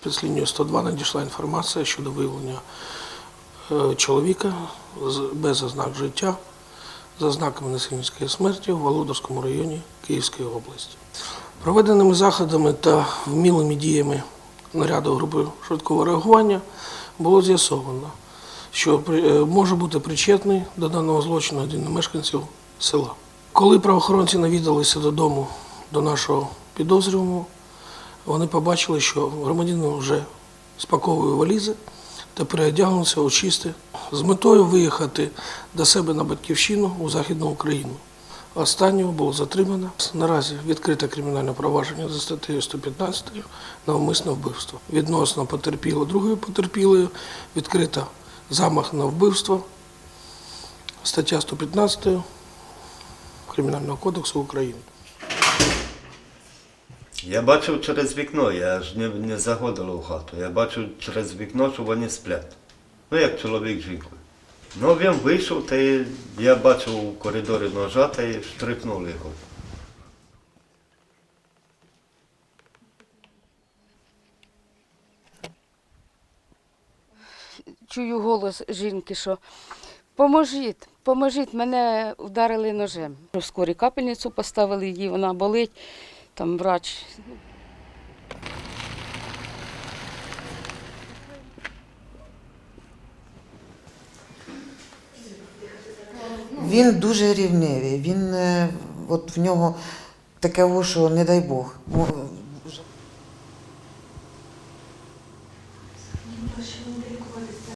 спецлінію 102 надійшла інформація щодо виявлення е, чоловіка без ознак життя за ознаками насильницької смерті в Володарському районі Київської області. Проведеними заходами та вмілими діями наряду групи швидкого реагування було з'ясовано, що е, може бути причетний до даного злочину один мешканців села. Коли правоохоронці навідалися додому до нашого підозрюваного, вони побачили, що громадянин вже спаковує валізи та переодягнувся у чисте з метою виїхати до себе на батьківщину у Західну Україну. Останнього було затримано. Наразі відкрите кримінальне провадження за статтею 115 навмисне вбивство. Відносно потерпіло другої потерпілої відкрита замах на вбивство. Стаття 115 Кримінального кодексу України. Я бачив через вікно, я ж не, не заходив у хату. Я бачив через вікно, що вони сплять. Ну, як чоловік з жінкою. Ну, він вийшов, та я бачив у коридорі ножа та й штрикнули його. чую голос жінки, що поможіть, поможіть, мене вдарили ножем. В скорі капельницю поставили її, вона болить, там врач. Він дуже рівнивий, Він е, от в нього таке, що не дай Бог. Він почав лікуватися.